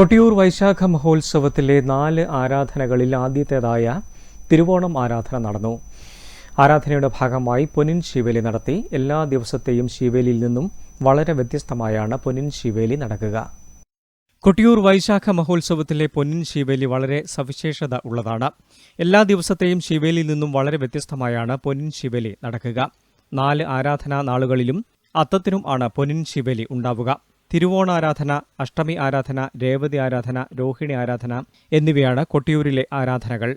കൊട്ടിയൂർ വൈശാഖ മഹോത്സവത്തിലെ നാല് ആരാധനകളിൽ ആദ്യത്തേതായ തിരുവോണം ആരാധന നടന്നു. ആരാധനയുടെ ഭാഗമായി പൊന്നിൻ ശിവേലി നടത്തി. എല്ലാ ദിവസത്തെയും ശിവേലിയിൽ നിന്നും വളരെ വ്യത്യസ്തമായാണ് പൊന്നിൻ ശിവേലി നടക്കുക. കൊട്ടിയൂർ വൈശാഖ മഹോത്സവത്തിലെ പൊന്നിൻ ശിവേലി വളരെ സവിശേഷത ഉള്ളതാണ്. എല്ലാ ദിവസത്തെയും ശിവേലിയിൽ നിന്നും വളരെ വ്യത്യസ്തമായാണ് പൊന്നിൻ ശിവേലി നടക്കുക. നാല് ആരാധനാ നാളുകളിലും അത്തത്തിനും ആണ് പൊന്നിൻ ശിവേലി ഉണ്ടാവുക. തിരുവോണാരാധന അഷ്ടമി ആരാധന രേവതി ആരാധന രോഹിണി ആരാധന എന്നിവയാണ് കൊട്ടിയൂരിലെ ആരാധനകൾ.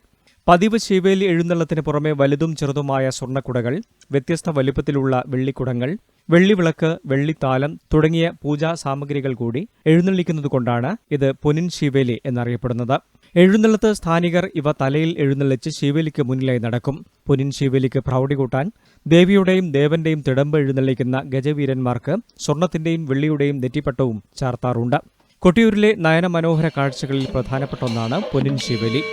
പതിവ് ശിവേലി എഴുന്നള്ളത്തിന് പുറമെ വലുതും ചെറുതുമായ സ്വർണക്കുടകൾ വ്യത്യസ്ത വലുപ്പത്തിലുള്ള വെള്ളിക്കുടങ്ങൾ വെള്ളിവിളക്ക് വെള്ളിത്താലം തുടങ്ങിയ പൂജാ സാമഗ്രികൾ കൂടി എഴുന്നള്ളിക്കുന്നതുകൊണ്ടാണ് ഇത് പൊന്നിൻ ശിവേലി എന്നറിയപ്പെടുന്നത്. എഴുന്നള്ളത്ത് സ്ഥാനികർ ഇവ തലയിൽ എഴുന്നള്ളിച്ച് ശിവേലിക്ക് മുന്നിലായി നടക്കും. പൊന്നിൻ ശിവേലിക്ക് പ്രൗഢി കൂട്ടാൻ ദേവിയുടെയും ദേവന്റെയും തിടമ്പ് എഴുന്നള്ളിക്കുന്ന ഗജവീരന്മാർക്ക് സ്വർണത്തിന്റെയും വെള്ളിയുടെയും നെറ്റിപ്പട്ടവും ചാർത്താറുണ്ട്. കൊട്ടിയൂരിലെ നയനമനോഹര കാഴ്ചകളിൽ പ്രധാനപ്പെട്ട ഒന്നാണ് പൊനിൻ ശിവേലി.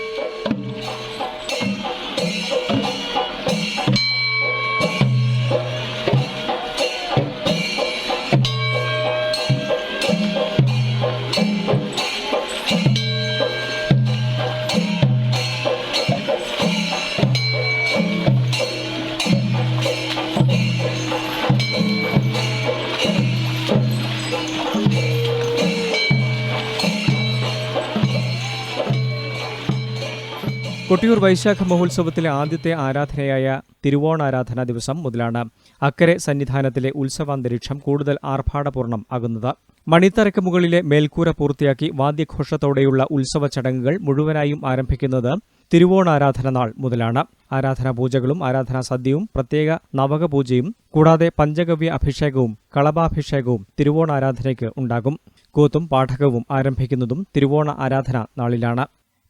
കൊട്ടിയൂർ വൈശാഖ മഹോത്സവത്തിലെ ആദ്യത്തെ ആരാധനയായ തിരുവോണാരാധനാ ദിവസം മുതലാണ് അക്കരെ സന്നിധാനത്തിലെ ഉത്സവാന്തരീക്ഷം കൂടുതൽ ആർഭാടപൂർണം ആകുന്നത്. മണിത്തറയ്ക്ക് മുകളിലെ മേൽക്കൂര പൂർത്തിയാക്കി വാദ്യഘോഷത്തോടെയുള്ള ഉത്സവ ചടങ്ങുകൾ മുഴുവനായും ആരംഭിക്കുന്നത് തിരുവോണാരാധന നാൾ മുതലാണ്. ആരാധനാ പൂജകളും ആരാധനാ സദ്യയും പ്രത്യേക നവകപൂജയും കൂടാതെ പഞ്ചഗവ്യ അഭിഷേകവും കളഭാഭിഷേകവും തിരുവോണാരാധനയ്ക്ക് ഉണ്ടാകും. കൂത്തും പാഠകവും ആരംഭിക്കുന്നതും തിരുവോണ ആരാധന നാളിലാണ്.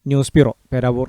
News bureau Peravoor.